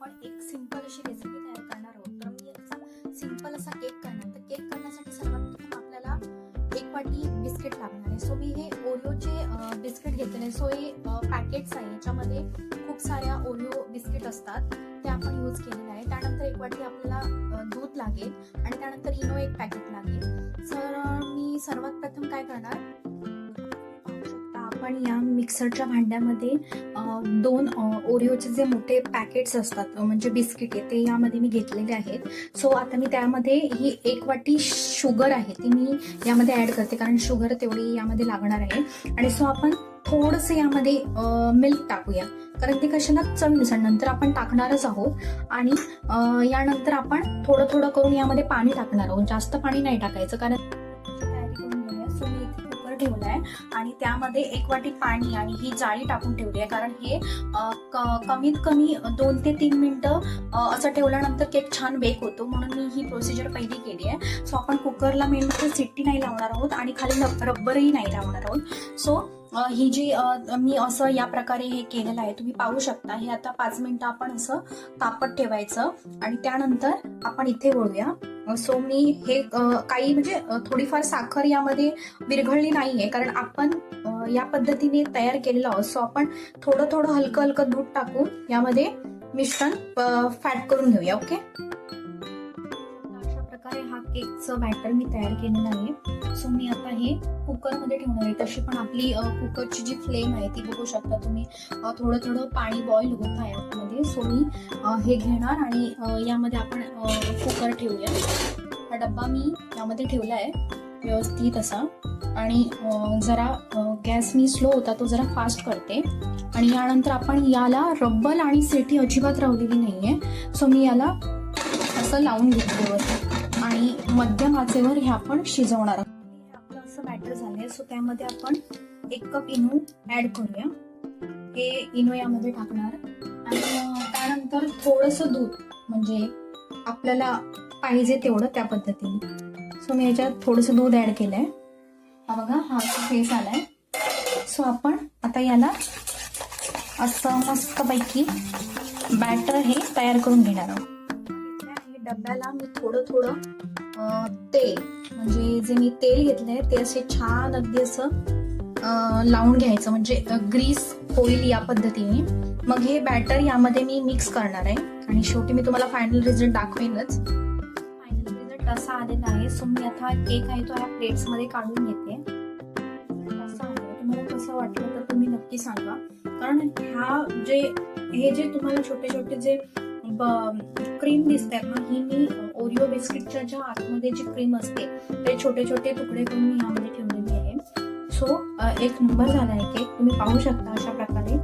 आपण एक सिंपल अशी रेसिपी तयार करणार आहोत. तर मी याचा सिंपल असा केक करणार. तर केक करण्यासाठी सर्वात प्रथम आपल्याला एक वाटी बिस्किट लागणार आहे. सो मी हे ओरिओचे बिस्किट घेतलेले सो हे पॅकेट्स आहे. याच्यामध्ये खूप साऱ्या ओरिओ बिस्किट असतात. ते आपण यूज केलेले आहे त्यानंतर एक वाटी आपल्याला दूध लागेल आणि त्यानंतर इनो एक पॅकेट लागेल. तर मी सर्वात प्रथम काय करणार? पाहू शकता आपण या मिक्सरच्या भांड्यामध्ये दोन ओरिओचे जे मोठे पॅकेट्स असतात म्हणजे बिस्किटे ते यामध्ये मी घेतलेले आहेत. सो आता मी त्यामध्ये ही एक वाटी शुगर आहे ती मी यामध्ये ॲड करते कारण शुगर तेवढी यामध्ये लागणार आहे. आणि सो आपण थोडंसं यामध्ये मिल्क टाकूया कारण ते कशाला चवीनुसार नंतर आपण टाकणारच आहोत. आणि यानंतर आपण थोडं थोडं करून यामध्ये पाणी टाकणार आहोत. जास्त पाणी नाही टाकायचं कारण इथे आहे. आणि त्यामध्ये एक वाटी पाणी आणि ही जाळी टाकून ठेवली आहे. कारण हे कमीत कमी दोन ते तीन मिनटं असं ठेवल्यानंतर केक छान बेक होतो. म्हणून मी ही प्रोसिजर पहिली केली आहे. सो आपण कुकरला मेन म्हणजे सिट्टी नाही लावणार आहोत आणि खाली रब्बरही नाही लावणार आहोत. सो ही जी मी असं या प्रकारे हे केलेलं आहे. तुम्ही पाहू शकता हे आता पाच मिनिटं आपण असं कापत ठेवायचं. आणि त्यानंतर आपण इथे वळूया. सो मी हे काही म्हणजे थोडीफार साखर यामध्ये विरघळली नाहीये. कारण आपण या पद्धतीने तयार केलेलं आहोत. सो आपण थोडं थोडं हलकं हलकं दूध टाकून यामध्ये मिश्रण फॅट करून घेऊया ओके केकचं बॅटर मी तयार केलेलं आहे. सो मी आता हे कुकरमध्ये ठेवणार आहे. तशी पण आपली कुकरची जी फ्लेम आहे ती बघू शकता तुम्ही. थोडं थोडं पाणी बॉईल होत आहे आतमध्ये. सो मी हे घेणार आणि यामध्ये आपण कुकर ठेवूया. हा डब्बा मी यामध्ये ठेवला आहे व्यवस्थित असा. आणि जरा गॅस मी स्लो होता तो जरा फास्ट करते. आणि यानंतर आपण याला रब्बल आणि सेटी अजिबात रावलेली नाहीये. सो मी याला असं लावून घेते व्यवस्थित. आणि मध्यम आचेवर हे आपण शिजवणार आहोत. आपलं असं बॅटर झालंय सो त्यामध्ये आपण एक कप इनो ऍड करूया. हे इनो यामध्ये टाकणार. आणि त्यानंतर थोडंसं दूध म्हणजे आपल्याला पाहिजे तेवढं त्या पद्धतीने. सो मी याच्यात थोडंसं दूध ऍड केलंय. हा बघा हा फेस आलाय. सो आपण आता याला असं मस्तपैकी बॅटर हे तयार करून घेणार आहोत. डब्याला मी थोडं थोडं तेल म्हणजे जे मी तेल घेतलंय ते असे छान अगदी असं लावून घ्यायचं. म्हणजे ग्रीस होईल या पद्धतीने. मग हे बॅटर यामध्ये मी मिक्स करणार आहे. आणि शेवटी मी तुम्हाला फायनल रिझल्ट दाखवेनच. फायनल रिझल्ट असा आलेला आहे. सो मी आता केक आहे तो ह्या प्लेट्समध्ये काढून घेते. तुम्हाला कसं वाटलं तर तुम्ही नक्की सांगा. कारण ह्या जे हे जे तुम्हाला छोटे छोटे जे क्रीम दिसतात ना ही मी ओरिओ बिस्किटच्या ज्या आतमध्ये जी क्रीम असते ते छोटे छोटे तुकडे करून मी यामध्ये ठेवलेले आहे. सो एक नंबर झाला आहे केक तुम्ही पाहू शकता अशा प्रकारे.